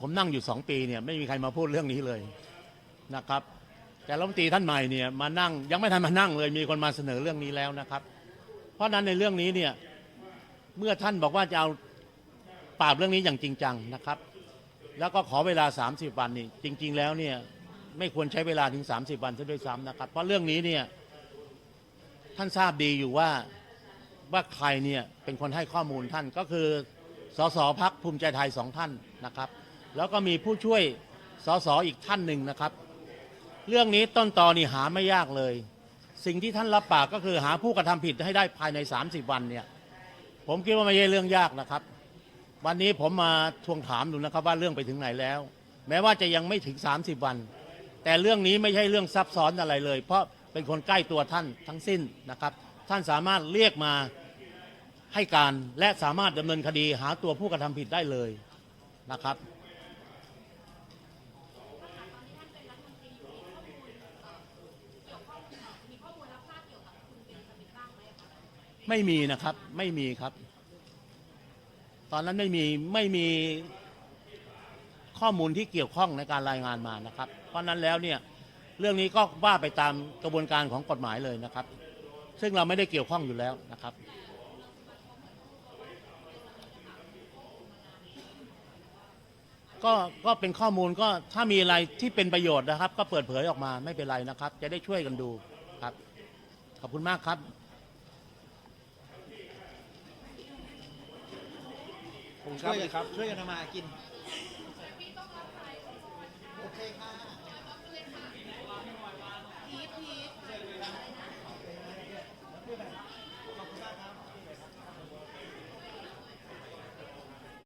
ผมนั่งอยู่สองปีเนี่ยไม่มีใครมาพูดเรื่องนี้เลยนะครับ แต่รัฐมนตรีท่านใหม่เนี่ยมานั่งยังไม่ทันมานั่งเลยมีคนมาเสนอเรื่องนี้แล้วนะครับ เพราะนั้นในเรื่องนี้เนี่ยเมื่อท่านบอกว่าจะเอาปราบเรื่องนี้อย่างจริงจังนะครับ แล้วก็ขอเวลา 30 วันนี่จริง ๆ แล้วเนี่ยไม่ควรใช้เวลาถึง 30 วันซะด้วยซ้ำนะครับ เพราะเรื่องนี้เนี่ยท่านทราบดีอยู่ว่าว่าใครเนี่ยเป็นคนให้ข้อมูลท่านก็คือสสพักภูมิใจไทยสองท่านนะครับ แล้วก็มีผู้ช่วยสสอีกท่านหนึ่งนะครับ เรื่องนี้ต้นตอนี่หาไม่ยากเลย สิ่งที่ท่านรับปากก็คือหาผู้กระทำผิดให้ได้ภายใน 30 วันเนี่ย ผมคิดว่าไม่ใช่เรื่องยากนะครับ วันนี้ผมมาทวงถามดูนะครับ ว่าเรื่องไปถึงไหนแล้ว แม้ว่าจะยังไม่ถึง 30 วัน แต่เรื่องนี้ไม่ใช่เรื่องซับซ้อนอะไรเลย เพราะเป็นคนใกล้ตัวท่านทั้งสิ้นนะครับ ท่านสามารถเรียกมาให้การและสามารถดำเนินคดีหาตัวผู้กระทำผิดได้เลยนะครับ ไม่มีนะครับ ไม่มีครับ ตอนนั้นไม่มีไม่มีข้อมูลที่เกี่ยวข้องในการรายงานมานะครับ เพราะนั้นแล้วเนี่ยเรื่องนี้ก็ว่าไปตามกระบวนการของกฎหมายเลยนะครับ ซึ่งเราไม่ได้เกี่ยวข้องอยู่แล้วนะครับ ก็ก็เป็นข้อมูลก็ถ้ามีอะไรที่เป็นประโยชน์นะครับ ก็เปิดเผยออกมาไม่เป็นไรนะครับ จะได้ช่วยกันดูครับ ขอบคุณมากครับ ช่วยกันครับช่วยกันทำมาหากินโอเคค่ะ